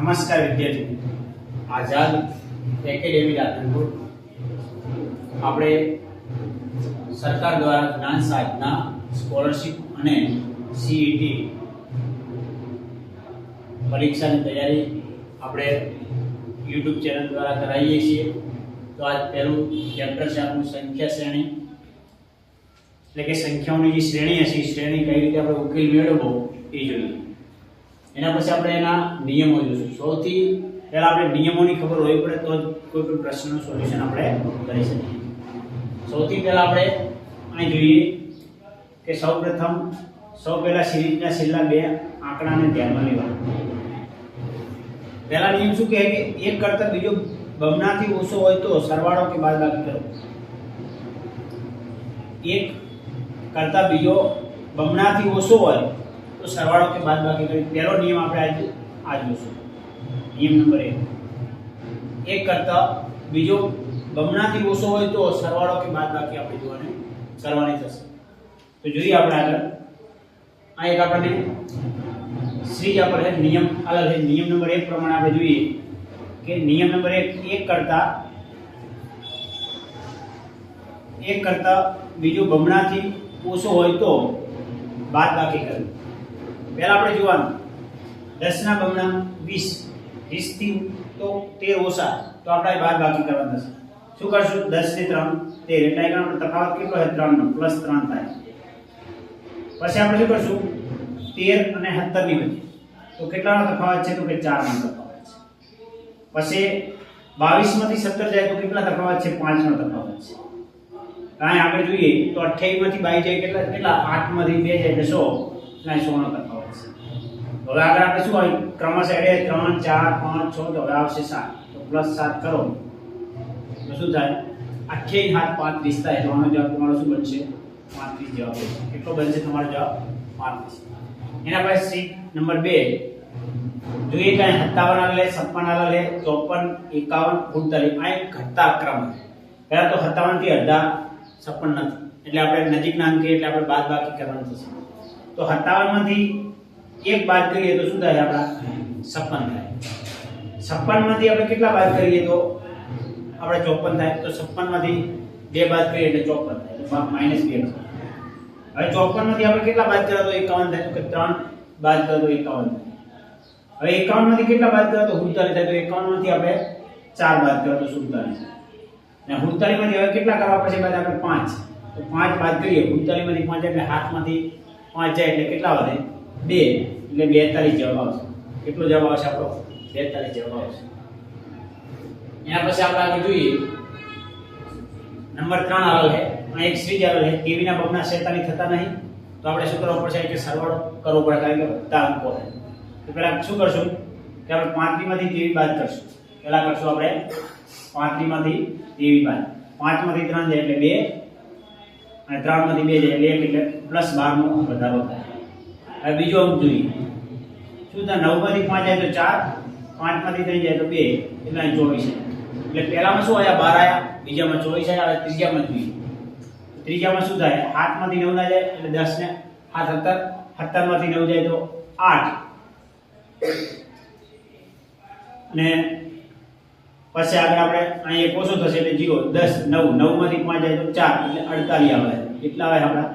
નમસ્કાર વિદ્યાર્થી મિત્રો. આઝાદ એકેડેમી રાધનપુર. આપણે સરકાર દ્વારા જ્ઞાન સાધના, સ્કોલરશિપ અને સીઈટી પરીક્ષાની તૈયારી આપણે યુટ્યુબ ચેનલ દ્વારા કરાવીએ છીએ. તો આજ પહેલું ચેપ્ટર છે આપણું સંખ્યા શ્રેણી. એટલે કે સંખ્યાઓની જે શ્રેણી હશે, એ શ્રેણી કઈ રીતે આપણે ઉકેલ મેળવવો એ જોઈએ. એના પછી આપણે એના નિયમો જોઈશું સૌથી પહેલા આપણે નિયમોની ખબર હોવી પડે તો જ કોઈ પણ પ્રશ્નનું સોલ્યુશન આપણે કરી શકીએ. સૌથી પહેલા આપણે અહીં જોઈએ કે સૌપ્રથમ સૌ પહેલા સિરીઝના છેલ્લા બે આંકડાને ધ્યાનમાં લેવા. પહેલા નિયમ શું કહે કે એક કરતા બીજો બમણાથી ઓછો હોય તો સરવાળો કે બાદબાકી કરો. એક કરતા બીજો બમણાથી ઓછો હોય તો સરવાળો કે બાદબાકી કરી. પહેલો નિયમ આપણે આજે આ જોઈશું નિયમ નંબર એક. એક કરતા બીજો બમણાથી ઓછો હોય તો સરવાળો કે બાદબાકી આપણે જોવાની કરવાની થશે. તો જોઈએ આપણે આગળ. આ એક આપણને શ્રીજ આપણે નિયમ અલગ છે. નિયમ નંબર એક પ્રમાણે આપણે જોઈએ કે નિયમ નંબર એક એક કરતા એક કરતા બીજો બમણાથી ઓછો હોય તો બાદ બાકી કરવું. પહેલા આપણે જોવાનું. દસ ના બમણા વીસ. વીસ તો તેર ઓછા, તો આપણે બાદ બાકી કરવા દસ શું કરશું? દસથી ત્રણ. તેર એટલે આગળ તફાવત કેટલો છે ત્રણ પ્લસ ત્રણ થાય. પછી આપણે શું કરશું? તેર અને સત્તરની તો કેટલાનો તફાવત છે? તો કે ચાર નો તફાવત છે. પછી બાવીસમાંથી સત્તર જાય તો કેટલા તફાવત છે? પાંચ તફાવત છે. કાંઈ આપણે જોઈએ તો અઠ્યાવીસમાંથી જાય કેટલા? કેટલા? આઠમાંથી બે જાય એટલે સો. એટલે સો નો તફાવત. હવે આગળ આપણે શું હોય? ક્રમશ એડે ત્રણ, ચાર, પાંચ, છ, તો હવે આવશે સાત. તો પ્લસ સાત કરો. તો શું થાય? અઠ્યાવીસ હાથ પાંત્રીસ થાય. તો જવાબ તમારો શું બનશે? પાંત્રીસ જવાબ. કેટલો બનશે તમારો જવાબ? પાંત્રીસ એના પછી સીટ નંબર બે. જોઈએ કાંઈ સત્તાવન લે છપ્પન લે, ચોપન, એકાવન, ઉડતાલીસ. આ એક ઘટતા ક્રમ પહેલા તો સત્તાવનથી અડધા, છપ્પન નથી. એટલે આપણે નજીકના અંકે, એટલે આપણે બાદ બાકી કરવાનું થશે. તો સત્તાવનમાંથી એક બાદ કરીએ તો શું થાય? આપણા છપ્પન થાય. છપ્પનમાંથી આપણે કેટલા બાદ કરીએ તો? આપણે ચોપન થાય. તો છપ્પનમાંથી બે બાદ કરીએ એટલે ચોપન થાય. માઇનસ બે હવે ચોપનમાંથી આપણે કેટલા બાદ કર્યા તો? એકાવન થાય. તો ત્રણ બાદ કરો તો એકાવન થાય. હવે એકાવનમાંથી કેટલા બાદ કર્યા તો? સુડતાલીસ થાય. તો એકાવનમાંથી આપણે ચાર બાદ કરો તો સુડતાલીસ અને સુડતાલીસમાંથી હવે કેટલા કરવા પડશે? બાદ આપણે પાંચ. તો પાંચ બાદ કરીએ. સુડતાલીસમાંથી પાંચ એટલે હાથમાંથી પાંચ જાય એટલે કેટલા વધે? બે, એટલે બેતાલીસ જવાબ આવશે. કેટલો જવાબ આવશે આપણો? બેતાલીસ જવાબ આવશે. એના પછી આપણે આગળ જોઈએ. નંબર ત્રણ આવેલ છે. અને એક શ્રીજ આવેલ છે. કેવી ના બમણા શેતાની થતા નહીં? તો આપણે શું કરવું પડશે? કે સરવાળો કરવો પડે, કારણ કે બધા અંકો છે. તો પહેલાં શું કરશું? કે આપણે પાંચમી માંથી કેવી બાદ કરશું. પહેલાં કરશું આપણે પાંચમી માંથી તેવી બાદ. પાંચમાંથી ત્રણ જાય એટલે બે, અને ત્રણમાંથી બે જાય એટલે એટલે પ્લસ બાર નો વધારો થાય. હવે બીજો અંક જોઈએ. શું થાય? નવમાંથી પાંચ જાય તો ચાર, પાંચમાંથી થઈ જાય તો બે. એટલે અહીં ચોવીસ એટલે પહેલામાં શું આવ્યા બાર આવ્યા બીજામાં ચોવીસ આવ્યા હવે ત્રીજામાં જોઈએ. ત્રીજામાં શું થાય? આઠમાંથી નવ ના જાય, એટલે દસ ને આ સત્તર. સત્તરમાંથી નવ જાય તો આઠ. અને પછી આગળ આપણે અહીં એક ઓછો થશે એટલે જીરો. દસ, નવ. નવમાંથી પાંચ જાય તો ચાર. એટલે અડતાલીસ આવે. કેટલા આવે આપણા?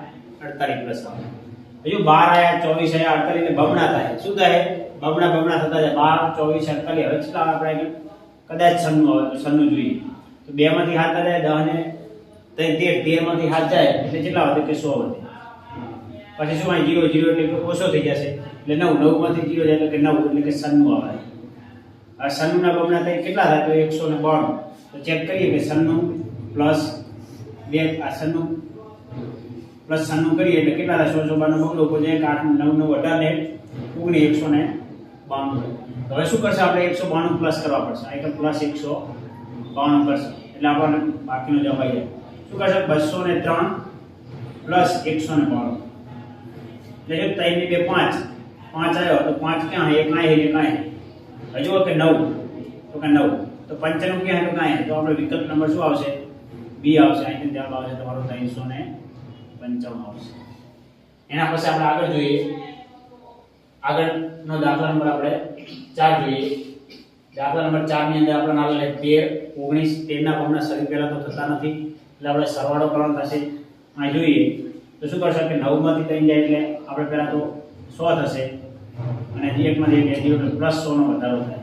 અડતાલીસ પ્લસ આવે. હજુ બાર આયા, ચોવીસ આયા અડતાલીસ એટલે બમણા થાય. શું થાય બમણા બમણા થતા જાય. બાર, ચોવીસ, અડતાલીસ. હવે કેટલા આપણે કદાચ આવે તો જોઈએ. તો બે માંથી હાથ જાય દસ ને તેર તેરમાંથી હાથ જાય, એટલે કેટલા વધે કે સો વધે. પછી શું અહીં જીરો જીરો એટલે ઓછો થઈ જશે. એટલે નવ નવમાંથી જીરો જાય એટલે કે નવ, એટલે કે સન્નું આવે. આ સન્નુના બમણા થાય કેટલા થાય? તો એકસો ને બાણું. તો ચેક કરીએ કે સન્નું પ્લસ બે, આ સન્નું પ્લસ સાનું કરીએ એટલે કેટલા થાય? સો સો બારનો બમણો ઉપર જાય કે આઠ, નવ નવ, અઢાર ને ઓગણીસ એકસો ને બાણું. હવે શું કરશે આપણે? એકસો બાણું પ્લસ કરવા પડશે. એટલે પ્લસ એકસો બાણું કરશે. એટલે આપણને બાકીનો જવાબ આવી જાય. શું કરશે? બસો ને ત્રણ પ્લસ એકસો ને બાણું. એટલે જો ત્રણ ને બે પાંચ પાંચ આવ્યો, તો પાંચ ક્યાં એક હે એક કાંઈ હજુ કે નવ. તો કે નવ. તો પંચાણું ક્યાં તો કાંઈ તો આપણો વિકલ્પ નંબર શું આવશે? બી આવશે. અહીંથી જવાબ આવશે તમારો ત્રણસો ને પંચાણું આવશે. એના પછી આપણે આગળ જોઈએ. આગળનો દાખલા નંબર આપણે ચાર જોઈએ. દાખલા નંબર ચારની અંદર આપણે આવેલા તેર, ઓગણીસ, તેરના બમણા શરીર પહેલા તો થતા નથી. એટલે આપણે સરવાળો કરવાનો થશે. અહીં જોઈએ, તો શું કરશે કે નવમાંથી ત્રણ જાય એટલે આપણે પહેલા તો સો થશે. અને એકમાંથી એક એટલે પ્લસ સો નો વધારો થાય.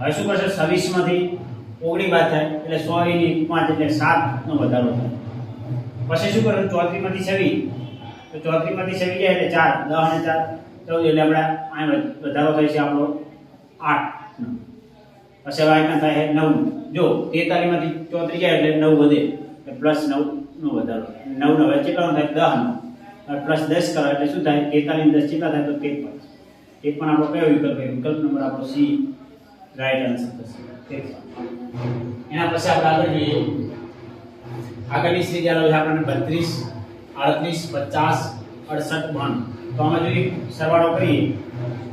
હવે શું કરશે? છવ્વીસમાંથી ઓગણી બાદ થાય એટલે સો એની પાંચ એટલે સાત નો વધારો થાય. પછી શું કરશું ચોત્રીસમાંથી છવી. તો ચોત્રીમાંથી છવી જાય એટલે ચાર, દસ અને ચાર. ચૌદ એટલે આપણે આમ વધારો થાય છે આપણો આઠ. પછી હવે અહીંયા થાય નવ. જો તેતાલીસમાંથી ચોત્રીસ જાય એટલે નવ વધે. એટલે પ્લસ નવ નો વધારો. નવ નવ કેટલાનો થાય? દસ નો. પ્લસ દસ કરો એટલે શું થાય? તેતાલીસ દસ કેટલા થાય? તો તેપન તેપન આપણો કયો વિકલ્પ છે? વિકલ્પ નંબર આપણો સી. રાઈટ આન્સર થશે. એના પછી આપણે આગળ જોઈએ. આગળની શ્રેણી ચાલુ છે આપણને બત્રીસ, આડત્રીસ, પચાસ, અડસઠ, બાણ. તો આમાં જોઈએ સરવાળો કરીએ.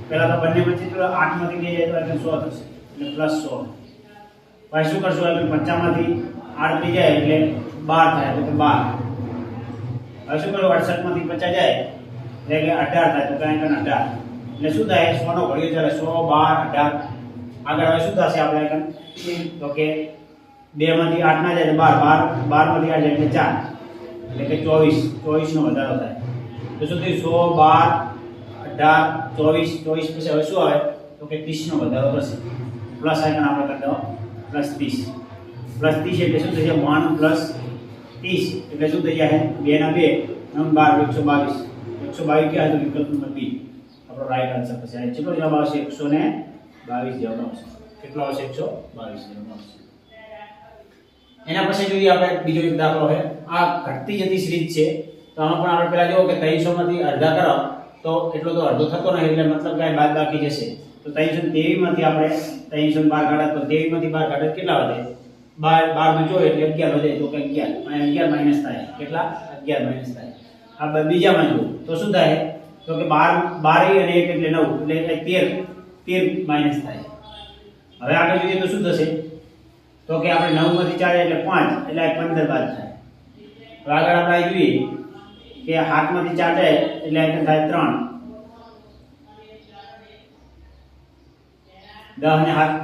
પહેલાં તો બંને વચ્ચે આઠમાંથી બે જાય તો સો થશે. એટલે પ્લસ સો. ભાઈ શું કરશું? એટલે પચાસમાંથી થઈ જાય એટલે બાર થાય એટલે બાર. હવે શું કરવું? અડસઠમાંથી પચાસ જાય એટલે અઢાર થાય, તો કાંઈ કાંઈ અઢાર. એટલે શું થાય? સોનો ઘડિયો ચાલે સો, બાર, અઢાર. આગળ હવે શું થશે આપણે કાંઈ તો કે બે માંથી આઠ ના જાય બાર બાર બારમાંથી આઠ જાય એટલે ચાર. એટલે કે ચોવીસ ચોવીસ નો વધારો થાય. તો શું થયું? સો, બાર, અઢાર, ચોવીસ ચોવીસ પછી હવે શું આવે? તો કે ત્રીસ નો વધારો થશે. પ્લસ આઈકન આપણે કરી પ્લસ ત્રીસ. પ્લસ ત્રીસ એટલે શું જાય વન પ્લસ ત્રીસ. એટલે શું થઈ જાય બે ના બે. નવ, બાર, એકસો બાવીસ. એકસો બાવીસ ક્યાં હતું? વિકલ્પ નંબર બી. આપણો રાઈટ આન્સર થશે કેટલો જવાબ આવશે? એકસો ને બાવીસ જવાબ આવશે. કેટલો આવશે? એકસો બાવીસ જવાબ આવશે. એના પછી જોઈએ આપણે બીજો એક દાખલો છે. આ ઘટતી જતી સિરીઝ છે. તો આમાં પણ આપણે પહેલા જુઓ કે ત્રણસોમાંથી અડધા કરો તો એટલો તો અડધો થતો નહીં એટલે મતલબ કાંઈ બાદ બાકી જશે. તો ત્રણસો તેવી માંથી આપણે ત્રણસો બાર કાઢા તો તેવીમાંથી બાર કાઢે કેટલા વધે? બાર બારનું જોઈએ એટલે અગિયાર વધે. તો કે અગિયાર. અને અગિયાર માઇનસ થાય. કેટલા? અગિયાર માઇનસ થાય. આ બીજામાં જુઓ. તો શું થાય? તો કે બાર બાર અને એક એટલે નવ. એટલે તેર. તેર માઇનસ થાય. હવે આગળ જોઈએ તો શું થશે? તો કે આપણે નવમાંથી ચાર એટલે પાંચ, એટલે પંદર બાદ થાય. હવે આગળ આપણે જોઈએ કે હાથમાંથી ચાર જાય એટલે આ થાય ત્રણ. દસ અને હાથ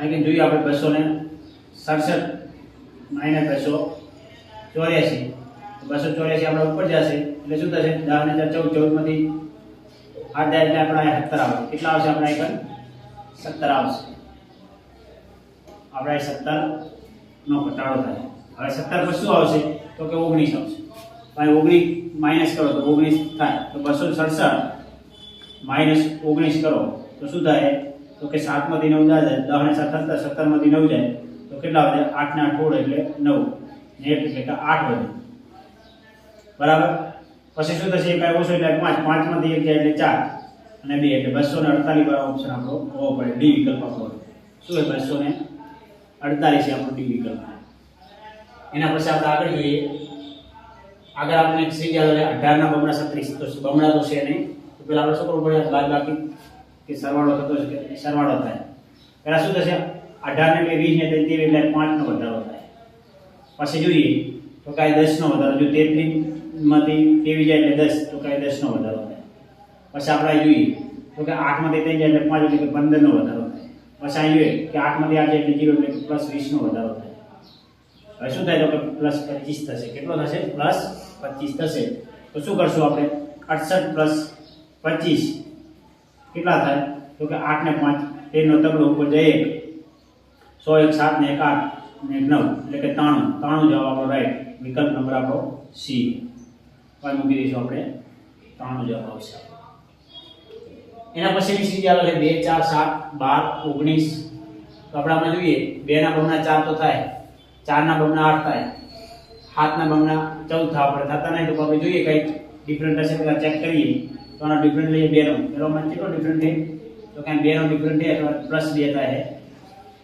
અહીં જોઈએ આપણે બસો ને સડસઠ માઇનસ બસો ચોર્યાસી. બસો ચોર્યાસી આપણે ઉપર જશે, એટલે શું થશે? દસ ને ચાર, ચૌદ ચૌદમાંથી આઠ જાય એટલે આપણે અહીંયા સત્તર આવે કેટલા આવશે? આપણે અહીં સત્તર આવશે. આપણે સત્તર નો ઘટાડો થાય. હવે સત્તર પર શું આવશે? તો કે ઓગણીસ આવશે. ભાઈ ઓગણીસ માઇનસ કરો તો ઓગણીસ થાય. તો બસો સડસઠ માઇનસ ઓગણીસ કરો તો શું થાય? તો કે સાતમાંથી નવ જાય દસ ને સત્તર સત્તરમાંથી નવ જાય. તો કેટલા વધે? આઠ ને આઠ એટલે નવ. ને એક એટલે આઠ વધે. બરાબર? પછી શું થશે? એક ઓછો એટલે પાંચ. પાંચમાંથી એક જાય એટલે ચાર. અને બે એટલે બસો ને અડતાલીસ વાળો ઓપ્શન આપણો હોવો પડે. ડી વિકલ્પ આપણો શું હોય બસો ને અડતાલીસ આપણો ડી વિકલ્પ એના પછી આપણે આગળ જોઈએ. આગળ આપણે એક ગયા અઢારના બમણા સત્રીસ તો બમણા તો છે નહીં. તો પેલા આપણે શું કરવું પડે? બાદ બાકી કે સરવાળો થતો છે સરવાળો થાય. પહેલાં શું થશે? અઢાર ને બે વીસ ને તેત્રીસ તેર એટલે પાંચનો વધારો થાય. પછી જોઈએ. તો કાંઈ દસનો વધારો. જો તેત્રીસમાંથી તેવી જાય એટલે દસ, તો કાંઈ દસનો વધારો થાય. પછી આપણે જોઈએ. તો કે આઠમાંથી ત્રણ જાય એટલે પાંચ, એટલે કે પંદરનો વધારો થાય પછી અહીં જોઈએ કે આઠમાંથી આઠ એટલે જીરો એટલે પ્લસ વીસનો વધારો થાય. હવે શું થાય તો કે પ્લસ પચીસ થશે. કેટલો થશે? પ્લસ પચીસ થશે. તો શું કરશું આપણે? અડસઠ પ્લસ પચીસ. કેટલા થાય? તો કે આઠ ને પાંચ. તેરનો તગડો ઉપર જઈએ. સો એક, સાત ને એક, આઠ ને નવ. એટલે કે ત્રાણું. ત્રાણું જવાબ આપણો રાઈટ વિકલ્પ નંબર આપણો સી મૂકી દઈશું આપણે. ત્રાણું જવાબ આવશે. એના પછીની સીધી આવે છે બે, ચાર, સાત, બાર, ઓગણીસ. તો આપણે આમાં જોઈએ બે ના બમણા ચાર તો થાય ચાર ના બમણા આઠ થાય હાથ ના બમણા ચૌદ થાય. આપણે થતા નહીં, તો આપણે જોઈએ કઈ ડિફરન્ટ હશે પેલા ચેક કરીએ. તો આનો ડિફરન્ટ લઈએ બે નો પેલો મને કેટલો ડિફરન્ટ છે? તો કાંઈ બે નો ડિફરન્ટ છે તો પ્લસ બે થાય છે.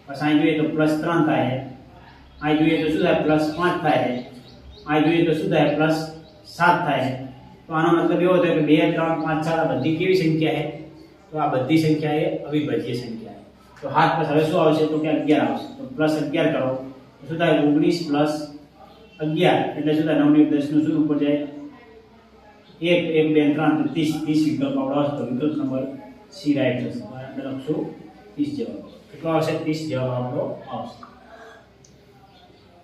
પછી અહીં જોઈએ તો પ્લસ ત્રણ થાય છે. અહીં જોઈએ તો શું થાય? પ્લસ પાંચ થાય છે. અહીં જોઈએ તો શું થાય? પ્લસ સાત થાય છે. તો આનો મતલબ એવો થયો કે બે, ત્રણ, પાંચ, સાત આ બધી કેવી સંખ્યા છે? તો આ બધી સંખ્યા એ અવિભાજ્ય સંખ્યા તો હાથ પછી હવે શું આવશે? તો કે અગિયાર આવશે. તો પ્લસ અગિયાર કરો. શું થાય? ઓગણીસ પ્લસ અગિયાર. એટલે શું થાય? નવની દસનું શું ઉપર જાય? એક એક, બે, ત્રણ. ત્રીસ ત્રીસ વિકલ્પ આવશે તો વિકલ્પ નંબર સી રાઈટ થશે. આપણે લખશું ત્રીસ જવાબ કેટલો આવશે? ત્રીસ જવાબ આપણો આવશે.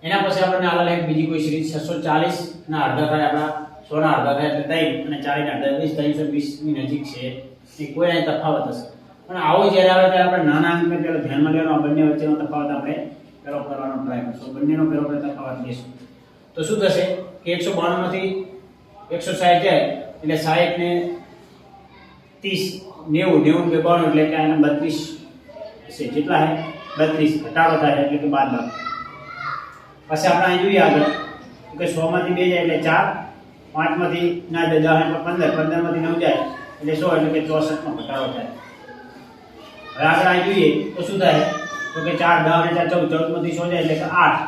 એના પછી આપણને આગળ એક બીજી કોઈ સિરીઝ છસો ચાલીસ ના અડધા થાય આપણા સો ના અડધા થાય એટલે ત્રણ અને ચાલીસ અડધા વીસ ત્રણસો વીસની નજીક છે. કોઈ તફાવત હશે. પણ આવો જ્યારે આવે ત્યારે આપણે નાના અંકને પેલો ધ્યાનમાં લેવાનો બંને વચ્ચેનો તફાવત આપણે પેલો કરવાનો ટ્રાય કરશું. બંનેનો પેલો આપણે તફાવત લઈશું. તો શું થશે કે એકસો બાણુંમાંથી એકસો સાઠ જાય, એટલે સાહીઠ ને ત્રીસ, નેવું નેવું બે બાણું એટલે કે આને બત્રીસ છે કેટલા હે? બત્રીસ. ઘટાડો થાય એટલે કે બાદ પછી આપણે અહીં જોઈએ આગળ. કે સો માંથી બે જાય એટલે ચાર પાંચમાંથી ના જાય, દસ, એટલે પંદર. પંદરમાંથી નવ જાય. એટલે સો એટલે કે ચોસઠમાં ઘટાડો થાય. હવે આગળ અહીં જોઈએ, તો શું થાય? તો કે ચાર દસ અને ચાર ચૌદ, ચૌદમાંથી સો જાય એટલે કે આઠ.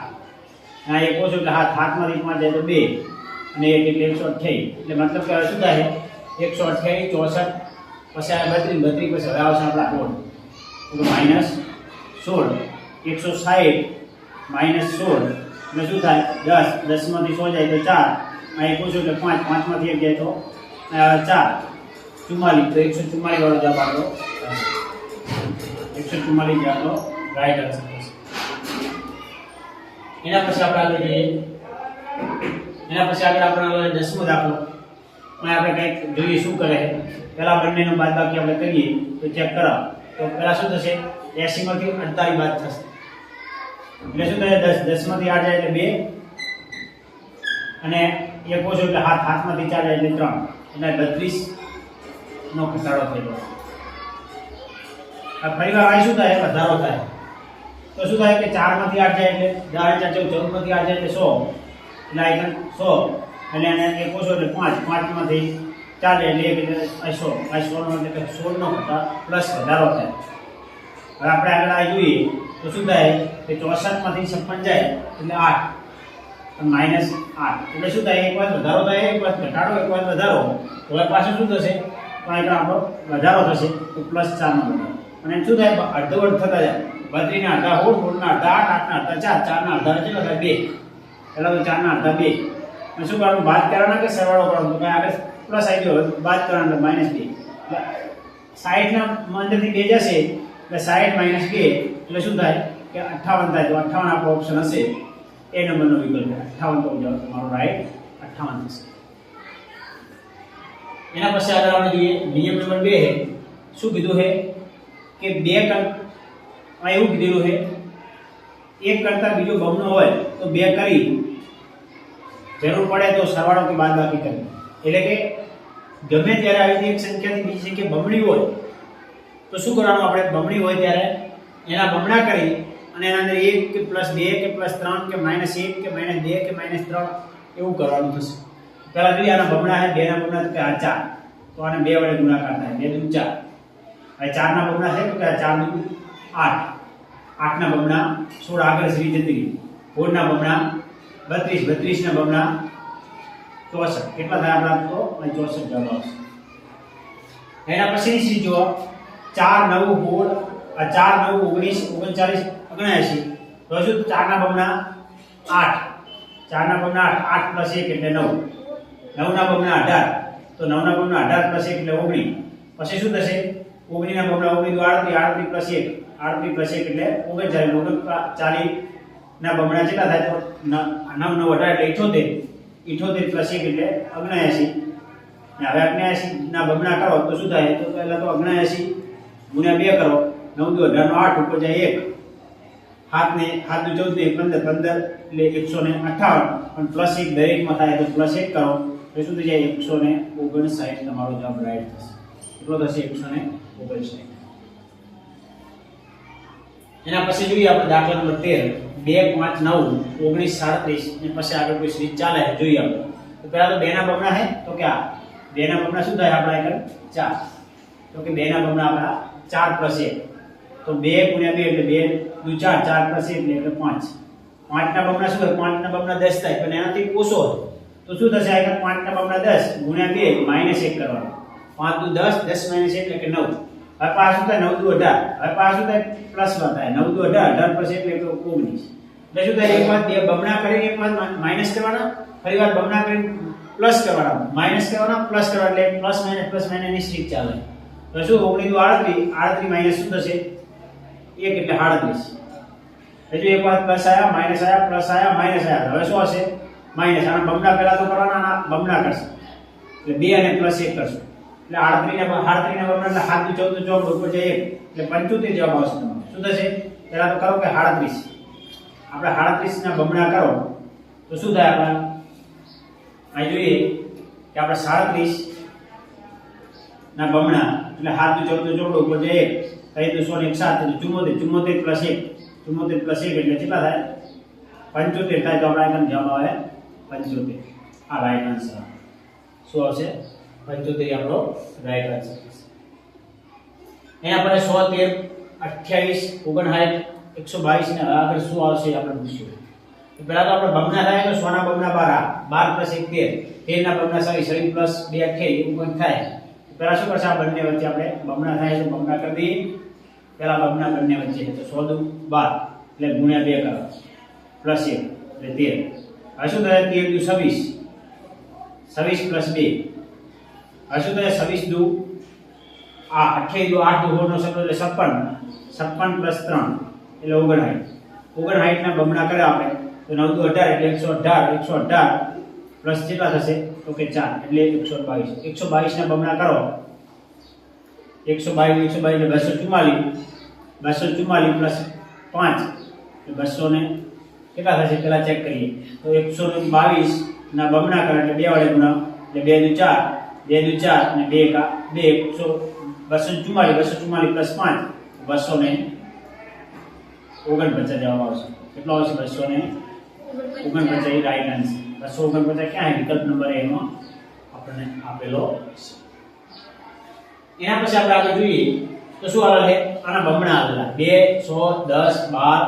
આ એક ઓછું એટલે હાથ હાથમાંથી પાંચ જાય તો બે. અને એક એટલે એકસો અઠ્યાવીસ. એટલે મતલબ કે હવે શું થાય? એકસો અઠ્યાવીસ, ચોસઠ, પછી આ બત્રીસ બત્રીસ, પછી હવે આવશે આપણા સોળ તો માઇનસ સોળ, એકસો સાઠ માઇનસ સોળ. એટલે શું થાય? દસ, દસમાંથી સો જાય તો ચાર. આ એક એટલે પાંચ, પાંચમાંથી એક જાય તો ચાર. ચુમ્માલીસ તો એકસો ચુમ્માલીસ વાળો જવાબ આપણો એકસો ચુમ્માલીસ જે આપણો રાઈટ આન્સર થશે એના પછી આપણે આગળ જઈએ. એના પછી આગળ આપણે દસમો દાખલો. અને આપણે કંઈક જોઈએ શું કરે. છે પહેલા બંનેનો બાદબાકી આપણે કરીએ, તો ચેક કરાવ. તો પહેલાં શું થશે? એસીમાંથી અડતાલીસ બાદ થશે. એટલે શું થાય દસ. દસમાંથી આઠ જાય એટલે બે. અને એક ઓછો એટલે હાથ હાથમાંથી ચાર જાય એટલે ત્રણ. એટલે બત્રીસ. નો ઘટાડો થયેલો આ ફરી વાર શું થાય? વધારો થાય. તો શું થાય કે ચારમાંથી આઠ જાય એટલે ચાર ચાર ચૌદ, ચૌદમાંથી આઠ જાય એટલે સો. એટલે આઈકન સો. એટલે એને એક ઓછો એટલે પાંચ. પાંચમાંથી જાય એટલે એક એટલે સો. આ એટલે કે સોળનો ઘટા પ્લસ વધારો થાય. હવે આપણે આગળ આ જોઈએ. તો શું થાય? કે ચોસઠમાંથી છપ્પન જાય એટલે આઠ. માઇનસ આઠ. એટલે શું થાય? એક વાર વધારો થાય, એક વાત ઘટાડો, એક વાત વધારો. હવે પાછું શું થશે? તો આગળ આપણો વધારો થશે તો પ્લસ ચારનો વધારો. અને શું થાય? અડધો થતા જાય. બત્રીના અડધા હોળ હોળના અડધા આઠ આઠના અડધા, ચાર. ચારના અડધા કેટલા થાય? બે. પહેલાં તો ચારના અડધા, બે. અને શું કરવાનું? બાદ કરવાના કે સરવાળો કરવાનો? કાંઈ આગળ પ્લસ આવી ગયો. બાદ કરવાના માઇનસ બે. સાઈઠના અંદરથી બે જશે, એટલે સાઈઠ માઇનસ બે. એટલે શું થાય? કે અઠ્ઠાવન થાય. તો અઠ્ઠાવન આપણો ઓપ્શન હશે. એ નંબરનો વિકલ્પ અઠ્ઠાવન તો જવાબ તમારો રાઈટ અઠ્ઠાવન થશે. એના પછી આગળ આપણે જોઈએ નિયમ નંબર બે હે શું કીધું છે? કે બે આ એવું કીધેલું છે. એક કરતા બીજો બમણો હોય તો બે કરી. જરૂર પડે તો સરવાળો કે બાદબાકી કરવી એટલે કે ગમે ત્યારે આવી રીતે એક સંખ્યાથી બીજી સંખ્યા બમણી હોય, તો શું કરવાનું? આપણે બમણી હોય ત્યારે એના બમણા કરી અને એના અંદર એક કે પ્લસ બે કે પ્લસ ત્રણ કે માઇનસ એક કે માઇનસ બે કે માઇનસ ત્રણ એવું કરવાનું થશે. પહેલા જોઈએ આના બમણા છે, બેના બમણા તો કે આ ચાર? તો આને બે વડે ગુણાકાર થાય, બે દુ ચાર. હવે ચારના બમણા છે, તો કે આ ચાર દુ આઠ. આઠના બમણા સોળ, આગળ શ્રી જતી રહી. સોળના બમણા બત્રીસ, બત્રીસના બમણા ચોસઠ. કેટલા થાય આપણા તો? અહીં ચોસઠ જવાબ આવશે. એના પછીની શ્રી જુઓ. ચાર, નવ, સોળ. આ ચાર, નવ, ઓગણીસ, ઓગણચાલીસ, ઓગણએંશી. તો હજુ ચારના બમણા આઠ. ચારના બમણા આઠ આઠ પ્લસ એક એટલે નવ. નવના બમણા અઢાર. તો નવના બમણા અઢાર પ્લસ એક એટલે ઓગણીસ પછી શું થશે? ઓગણીના બમણા ઓગણીસ તો આડત્રીસ આડત્રીસ પ્લસ એક. આડત્રીસ પ્લસ એક એટલે ઓગણચાલીસ. ઓગણચાલીસ ના બમણા કેટલા થાય? તો નવ નવ, અઢાર એટલે ઇઠોતેર. ઇઠોતેર પ્લસ એક એટલે અગ્નાએંશી ને હવે અગ્નાએંશી ના બમણા કરો, તો શું થાય? તો પહેલા તો અગ્નાએંશી ગુણ્યા બે કરો. નવ દુ અઢાર નો આઠ ઉપર જાય એક. હાથ ને હાથ દુ ચૌદ ને પંદર પંદર એટલે એકસો ને અઠાવન પણ પ્લસ એક દરેકમાં થાય તો પ્લસ એક કરો. તો શું થઈ જાય એકસો ને ઓગણસાઠ તમારો જવાબ રાઈટ થશે. કેટલો થશે એકસો ને ઓગણસાઠ? એના પછી જોઈએ આપણે દાખલા નંબર તેર. બે પાંચ નવ, ઓગણીસ સાડત્રીસ, ને પછી આગળ કોઈ શ્રી ચાલે છે, જોઈએ આપણે. તો પહેલા તો બેના બમણા છે તો કે આ. બેના બમણા શું થાય આપણા આગળ? ચાર. તો કે બેના બમણા આપણા ચાર પ્લસ એક. તો બે ગુણ્યા બે એટલે બે દુ ચાર ચાર પ્લસ એક એટલે એટલે પાંચ. પાંચના બમણા શું થાય પાંચના બમણા દસ થાય, પણ એનાથી ઓછો હોય. તો શું થશે? આગળ પાંચના બમણા દસ, ગુણ્યા બે, માઇનસ એક કરવાનો. પાંચ દુ દસ દસ માઇનસ એટલે કે નવ. હવે પાછું થાય નવ દુ અઢાર. હવે પાછું થાય પ્લસમાં થાય. નવ દુ અઢાર અઢાર પછી એટલે એટલે ઓગણીસ. એટલે શું થાય? એક વાર બે, બમણા કરીને એક વાર માઇનસ કરવાના. ફરી વાર બમણા કરીને પ્લસ કરવાના. માઇનસ કરવાના, પ્લસ કરવા એટલે પ્લસ માઇનસ પ્લસ માઇનસની સ્ટ્રીક ચાલે. તો શું? ઓગણીસ દુ આડત્રીસ આડત્રીસ માઇનસ શું થશે? એક એટલે સાડત્રીસ હજુ એક વાર પ્લસ આયા, માઇનસ આયા, પ્લસ આયા, માઇનસ આયા. હવે શું હશે? માઇનસ. આના બમણા પહેલા તો કરવાના આના બમણા કરશે. એટલે બે અને પ્લસ એક કરશું. એટલે આડત્રીસ ને આડત્રીસ ને બમણા એટલે સાત ચૌદ દુ ઉપર જાય એટલે પંચોતેર જવાબ આવશે તમારો. શું થશે? પહેલા તો કરો કે સાડત્રીસ આપણે સાડત્રીસ ના બમણા કરો. તો શું થાય આપણા? અહીં જોઈએ કે આપણે સાડત્રીસ ના બમણા એટલે હાથનું દુ ચોપડો ઉપર જાય એક કઈ તો સો ને એક સાત એટલે ચુમ્મોતેર. ચુમ્મોતેર પ્લસ એક. ચુમ્મોતેર પ્લસ એક એટલે કેટલા થાય? પંચોતેર થાય તો આપણા આગળ જવાબ આવે પંચોતેર. આ રાઈટ આન્સર શું આવશે? પંચોતેર આપણો રાઈટ આન્સર અહીંયા આપણે સો તેર અઠ્યાવીસ, ઓગણસાઠ, એકસો બાવીસ ને આગળ શું આવશે આપણે પૂછ્યું. પહેલા તો આપણે બમણા થાય તો સોના બમણા બાર બાર પ્લસ એક તેર. તેરના બમણા સાવી સળી પ્લસ બે અઠ્યાવીસ, એવું પણ થાય. પહેલા શું કરશે? આ બંને વચ્ચે આપણે બમણા થાય તો બમણા કરી દઈએ. પહેલા બમણા બંને વચ્ચે. તો સો દુ બાર. એટલે ગુણ્યા બે કરો. પ્લસ એક, એટલે તેર. હવે શું થાય તેર દુ છવ્વીસ છવ્વીસ પ્લસ બે. આ શું થાય છવ્વીસ દુ આ અઠ્યાવીસ દુ આઠ દુ સોળનો સગડો એટલે છપ્પન. છપ્પન પ્લસ ત્રણ. એટલે ઓગણસાઠ ઓગણસાઠના બમણા કરે આપણે. તો નવ દુ અઢાર એટલે એકસો અઢાર એકસો અઢાર પ્લસ કેટલા થશે તો કે ચાર. એટલે એકસો બાવીસ. એકસો બાવીસના બમણા કરો. એકસો બાવીસ એકસો બાવીસ બસો ચુમ્માલીસ બસો ચુમ્માલીસ પ્લસ પાંચ. એટલે બસો ને કેટલા થશે પેલા ચેક કરીએ. તો એકસો બાવીસ ના બમણા કરે, એટલે બે વડે ગુણા, એટલે બે દુ ચાર, બે દુ ચાર અને બે એકા બે એકસો બસો ચુમ્માલીસ બસો ચુમ્માલીસ પ્લસ પાંચ, બસો ને ઓગણપચાસ જવાબ આવશે. કેટલો આવશે? બસો ને ઓગણપચાસ, એ રાઈટ આન્સર બસો ઓગણપચાસ ક્યાં વિકલ્પ નંબર એમાં આપણને આપેલો એના પછી આપણે આગળ જોઈએ, તો શું આવેલા છે? આના બમણા આવેલા. બે સો દસ, બાર,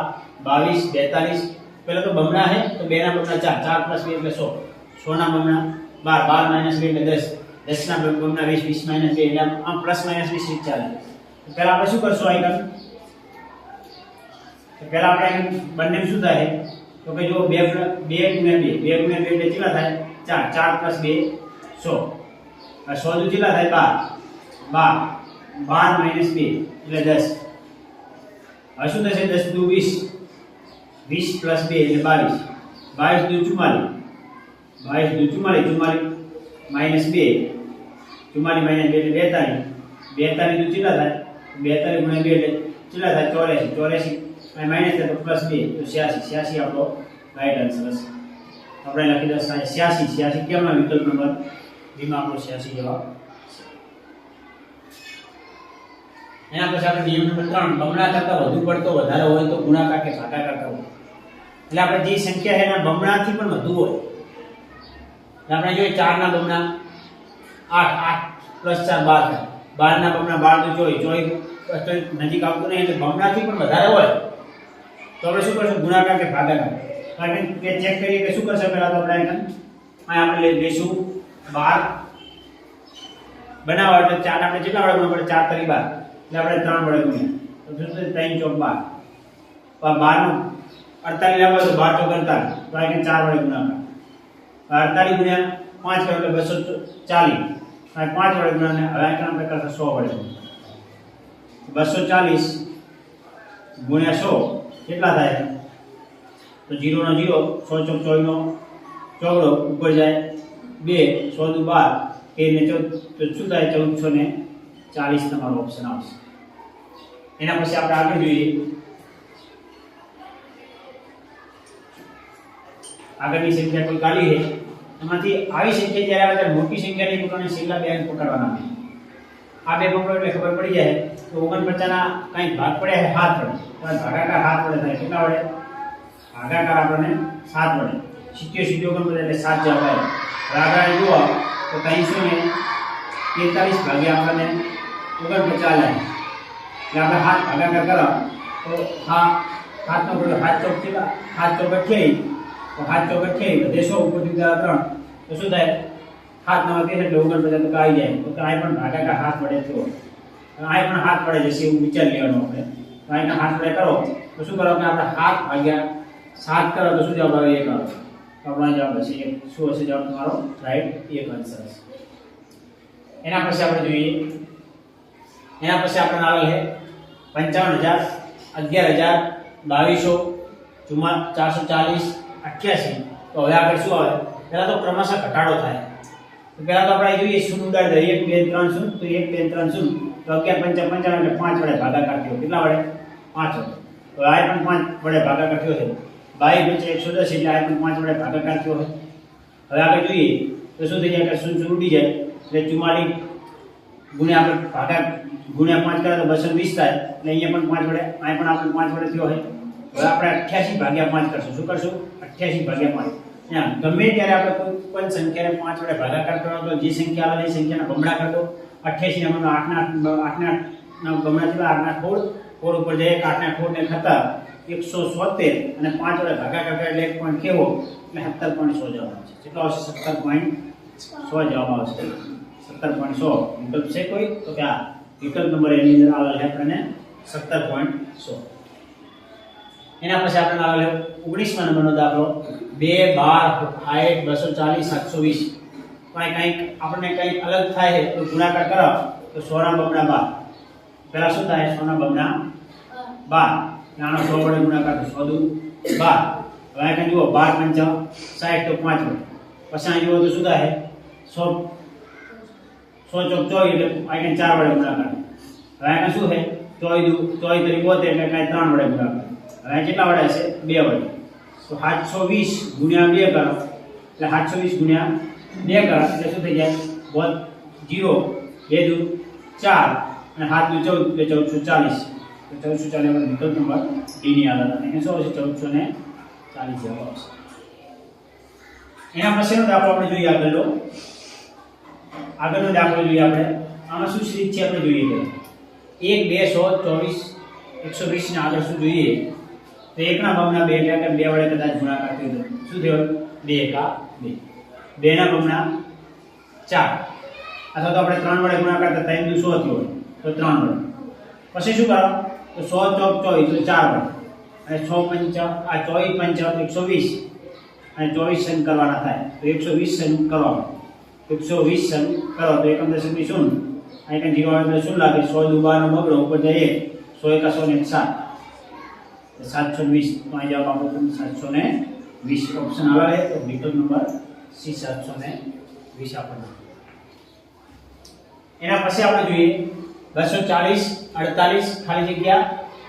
બાવીસ, બેતાલીસ પેલા તો બમણા છે તો બે ના બમણા ચાર ચાર પ્લસ બે એટલે સો સો ના બમણા બાર બાર માઇનસ બે એટલે દસ દસ ના બમણા વીસ વીસ માઇનસ બે એટલે આમ પ્લસ માઇનસ વીસ વીસ ચાલે પહેલા આપણે શું કરશું આઈકન પહેલા આપણે અહીં બંને શું થાય તો કે જો બે પ્લ- બે ગુણ્યા બે બે ગુણ્યા બે એટલે કેટલા થાય ચાર ચાર પ્લસ બે સો આ સો દુ કેટલા થાય બાર બાર બાર માઇનસ બે એટલે દસ હવે શું થશે દસ દુ વીસ વીસ પ્લસ બે એટલે બાવીસ. બાવીસ દુ ચુમ્માલીસ બાવીસ દુ ચુમ્માલીસ ચુમ્માલીસ માઇનસ બે. ચુમ્માલીસ માઇનસ બે એટલે બેતાલીસ. બેતાલીસ દુ કેટલા થાય? બેતાલીસ ગુણ્યા બે એટલે કેટલા થાય? ચોર્યાસી. ચોર્યાસી અને માઇનસ થાય તો પ્લસ બે. તો છ્યાસી. છ્યાસી આપણો રાઈટ આન્સર હશે. આપણે લખી દઉં સાહેબ છ્યાસી. છ્યાસી કેમના વિકલ્પ નંબર? બીમાં આપણો છ્યાસી જવાબ. એના પછી આપણે નિયમ નંબર ત્રણ. બમણા કરતાં વધુ પડતો, વધારે હોય તો ગુણાકાર કે ભાગાકાર કરવો. એટલે આપણે જે સંખ્યા છે એના બમણાથી પણ વધુ હોય. આપણે જોઈએ ચાર ના બમણા, આઠ આઠ પ્લસ ચાર, બાર થાય. બાર ના બમણા બાર તો જોઈ ચોવીસ નજીક આવતું નહીં, એટલે બમણાથી પણ વધારે હોય. તો આપણે શું કરશું? ગુણાકાર કે ભાગાકાર. કારણ કે ચેક કરીએ કે શું કરશે પહેલાં તો આપણે એમ અહીંયા આપણે લઈ લઈશું બાર. બનાવવા એટલે ચાર, આપણે કેટલા વડે ગુણ્યા પડે? ચાર તરી બાર. એટલે આપણે ત્રણ વડે ગુણ્યા તો ત્રણ ચોક બાર. બારનું અડતાલીસ લેવા હોય તો બાર અડતાલીસ તો અહીં ચાર વડે ગુણાકાર. અડતાલીસ ગુણ્યા પાંચ કરો એટલે બસો ચાલીસ. અહીં પાંચ વડે ગુણાને હવે આપણે કરતા સો વડે બસો ચાલીસ ગુણ્યા સો કેટલા થાય? તો જીરોનો જીરો, સો ચોક ચોવીસનો ચોગડો ઉપર જાય બે, સો દુ બાર તેર ને ચૌદ, તો શું થાય? ચૌદસો ને ચાલીસ તમારો ઓપ્શન આવશે. એના પછી આપણે આગળ જોઈએ. આગળની સંખ્યા કોઈ કાઢી છે એમાંથી આવી સંખ્યા જ્યારે આવે ત્યારે મોટી સંખ્યાની પકડને છેલ્લા બે અંક પકડવાના આવે આ બે પકડો એટલે ખબર પડી જાય, તો ઓગણપચાસના કંઈક ભાગ પડે છે હાથ વડે તો આ ભાગાકાર હાથ વડે થાય કેટલા વડે ભાગાકાર આપણને સાત વડે સિત્યોતેર સિત્યોતેર ઓગણપચાસ એટલે સાત જવાબ આવે ભાગાકાર જુઓ, તો ત્રણસો ને તેતાલીસ ભાગ્યા આપણને ઓગણપચાસ આવે એટલે આપણે હાથ ભાગાકાર કરો તો હા, હાથનો પડ્યો હાથ ચોક કેટલા હાથ ચોક અઠ્યાવીસ તો હાથ ચોક અઠ્યાવીસ વધે ઉપર ત્રણ. તો શું થાય? હાથ નવા તેર એટલે ઓગણપચાસ તો આવી જાય. તો આ પણ ભાગાકાર હાથ વડે થયો આ પણ હાથ પડે જશે એવું વિચાર લેવાનો આપણે. આના હાથ વડે કરો. તો શું કરો કે આપણે હાથ ભાગ્યા સાત કરો તો શું જવાબ આવે? એક આવે. આપણો જવાબ હશે શું હશે જવાબ તમારો? રાઈટ, એક આન્સર એના પછી આપણે જોઈએ. એના પછી આપણને આવેલ છે પંચાવન હજાર, અગિયાર હજાર, બાવીસો ચુમ્મા ચારસો ચાલીસ અઠ્યાસી તો હવે આગળ શું આવે? પહેલાં તો ક્રમશઃ ઘટાડો થાય. તો પહેલાં તો આપણે જોઈએ શૂન્ય ઉડાડી દઈએ એક, બે, ત્રણ શૂન્ય તો એક, બે, ત્રણ શૂન્ય તો અગિયાર, પંચા, પંચાવન એટલે પાંચ વડે ભાગાકાર થયો. કેટલા વડે? પાંચ વડે. તો આ પણ પાંચ વડે ભાગાકાર થયો છે. બાવીસ પંચા એકસો દસ એટલે આ પણ પાંચ વડે ભાગાકાર થયો છે. હવે આગળ જોઈએ. તો શું થઈ જાય? કે શૂન્ય શૂન્ય ઉડી જાય? એટલે ચુમ્માલીસ ગુણ્યા આપણે ભાગા, ગુણ્યા પાંચ કરે તો બસો વીસ થાય. એટલે અહીંયા પણ પાંચ વડે અહીં પણ આપણે પાંચ વડે થયો હોય હવે આપણે અઠ્યાસી ભાગ્યા પાંચ કરશું. શું કરશું? અઠ્યાસી ભાગ્યા પાંચ. ત્યાં ગમે ત્યારે આપણે કોઈ પણ સંખ્યાને પાંચ વડે ભાગાકાર કરો તો જે સંખ્યા આવે એ સંખ્યાના બમણા કરતો અઠ્યાસી નંબરનો આઠના આઠના બમણા થયેલા આઠના ખોડ ખોડ ઉપર જઈએ એક આઠના ખોડને ખાતા એકસો સોતેર અને પાંચ વડે ભાગાકાર કરે એટલે એક પોઈન્ટ કેવો? એટલે સત્તર પોઈન્ટ સો જવાબ આવશે. કેટલો આવશે? સત્તર પોઈન્ટ સો જવાબ આવશે. સત્તર પોઈન્ટ સો. વિકલ્પ છે કોઈ? તો કે આ વિકલ્પ નંબર એની અંદર આવેલ છે આપણને સત્તર પોઈન્ટ સો. એના પછી આપણે આવેલ ઓગણીસમાં નંબરનો દાખલો. બે બાર આઠ બસો ચાલીસ સાતસો વીસ. કાંઈ કંઈક આપણને કંઈક અલગ થાય તો ગુણાકાર કરો. તો સોના બમણા બાર. પહેલા શું થાય? સોના બમણા બાર. નાનો સો વડે ગુણાકાર તો સો દુ બાર. હવે આ કંઈ જુઓ, બાર પંચા સાઠ તો પાંચ વડે. પછી અહીં જુઓ તો શું થાય? સો સો ચોક ચોવીસ એટલે આ કંઈ ચાર વડે ગુણાકાર. હવે આ શું છે? ચોવીસ દુ, ચોવીસ તરી બોતેર એટલે કાંઈ ત્રણ વડે ગુણાકાર. હવે આ કેટલા વડે હશે બે વડે તો સાતસો વીસ ગુણ્યા બે કરો એટલે સાતસો વીસ ગુણ્યા બે કરો એટલે શું થઈ જાય બોત જીરો બે દુ ચાર અને સાત દુ ચૌદ એટલે ચૌદસો ચાલીસ તો ચૌદસો ચાલીસ આપણે વિકલ્પ નંબર ડીની આદત એને શું આવશે ચૌદસો ને ચાલીસ જવાબ આવશે એના પછીનો દાખલો આપણે જોઈએ આગળનો આગળનો દાખલો જોઈએ આપણે આમાં શું શ્રીત છે આપણે જોઈએ પહેલા. એક બે સો ચોવીસ એકસો વીસ ને આગળ શું જોઈએ તો એકના ભાગના બે એટલે કે બે વડે કદાચ ગુણાકાર થઈ જાય શું થયો? બે એકા બે. બે ના ભાગના ચાર. અથવા તો આપણે ત્રણ વડે ગુણાકાર કરતા એમ સો થયો હોય, તો ત્રણ વડે. પછી શું કરો? તો સો ચોક ચોવીસ, તો ચાર વડે. અને છ પંચ, આ ચોવીસ પંચ એકસો વીસ. અને ચોવીસ સન કરવાના થાય, તો એકસો વીસ સન કરવા એકસો વીસ સન કરો, તો એકમ દશમી શૂન્ય. અહીં કંઈ જીરો આવે શું લાગે. સો દુબાનો બગડો, ઉપર જઈએ. સો એકા સો ને સાત. સાતસો વીસ તો જવાબ આપો તમે સાતસો ને વીસ ઓપ્શન આવે તો વિકલ્પ નંબર સી સાતસો ને વીસ આપણને એના પછી આપણે જોઈએ બસો ચાલીસ, અડતાલીસ, ખાલી જગ્યા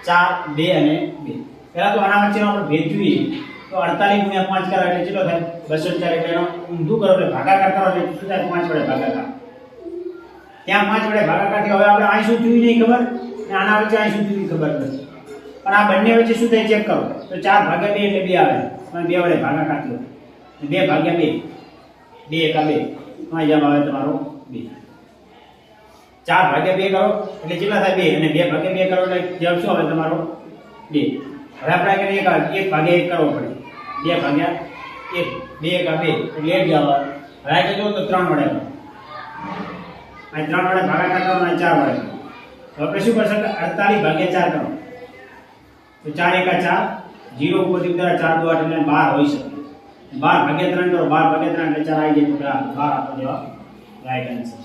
ચાર, બે અને બે. પહેલાં તો આના વચ્ચેનો આપણે ભેદ જોઈએ. તો અડતાલીસ ગુણ્યા પાંચ કરો એટલે કેટલો થાય? બસો ચાર. એટલે એનો ઊંધું કરો એટલે ભાગાકાર કરો એટલે શું થાય? પાંચ વડે ભાગાકાર. ત્યાં પાંચ વડે ભાગાકાર હવે આપણે અહીં શું થયું નહીં ખબર? અને આના વચ્ચે અહીં શું થયું ખબર નથી. પણ આ બંને વચ્ચે શું થાય ચેક કરો. તો ચાર ભાગ્યા બે એટલે બે આવે. પણ બે વડે ભાગાકાર થયો બે ભાગ્યા બે. બે એકા બે. જવાબ આવે તમારો બે. ચાર ભાગ્યા બે કરો, એટલે કેટલા થાય બે? અને બે ભાગ્યા બે કરો એટલે જવાબ શું આવે તમારો? બે. હવે આપણે એક એક ભાગ્યા એક કરવો પડે. બે ભાગ્યા એક. બે એકા બે. એટલે એક જવાબ આવે. હવે જો તો ત્રણ વડે કરો ત્રણ વડે ભાગાકાર કરો ચાર વડે. હવે આપણે શું કરશે અડતાલીસ ભાગ્યા ચાર કરો. તો ચાર એકા ચાર, જીરો ઉપરથી ઉતારા ચાર દો આઠ એટલે બાર હોઈ શકે. બાર ભાગ્યા ત્રણ કરો બાર ભાગ્યા ત્રણ એટલે ચાર આવી જાય તો બાર આપણો જવાબ રાઈટ આન્સર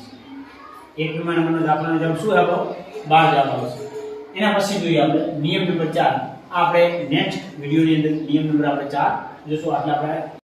એક નંબર મને દાખલાનો જવાબ શું આપો? બાર જવાબ આવશે એના પછી જોઈએ આપણે નિયમ નંબર ચાર. આપણે નેક્સ્ટ વિડીયોની અંદર નિયમ નંબર આપણે ચાર જોશું. આટલા આપણે